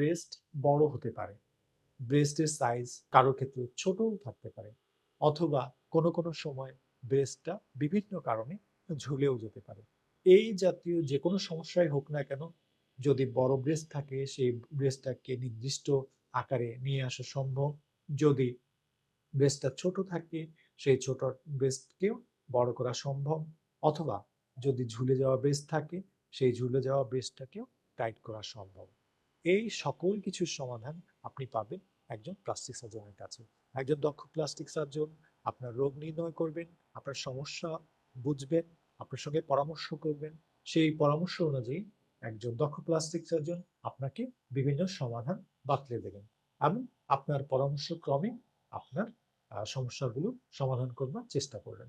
Breast বড় হতে পারে। ব্রেস্টের সাইজ কারও ক্ষেত্রে ছোটও থাকতে পারে, অথবা কোনো কোনো সময় ব্রেস্টটা বিভিন্ন কারণে ঝুলেও যেতে পারে। এই জাতীয় যে কোনো সমস্যাই হোক না কেন, যদি বড় ব্রেস্ট থাকে, সেই ব্রেস্টটাকে নির্দিষ্ট আকারে নিয়ে আসা সম্ভব। যদি ব্রেস্টটা ছোট থাকে, সেই ছোট ব্রেস্টকেও বড় করা সম্ভব। অথবা যদি ঝুলে যাওয়া ব্রেস্ট থাকে, সেই ঝুলে যাওয়া ব্রেস্টটাকেও টাইট করা সম্ভব। এই সকল কিছুর সমাধান আপনি পাবেন একজন প্লাস্টিক সার্জনের কাছে। একজন দক্ষ প্লাস্টিক সার্জন আপনার রোগ নির্ণয় করবেন, আপনার সমস্যা বুঝবেন, আপনার সঙ্গে পরামর্শ করবেন। সেই পরামর্শ অনুযায়ী একজন দক্ষ প্লাস্টিক সার্জন আপনাকে বিভিন্ন সমাধান বাতলে দেবেন এবং আপনার পরামর্শ ক্রমে আপনার সমস্যাগুলো সমাধান করবার চেষ্টা করবেন।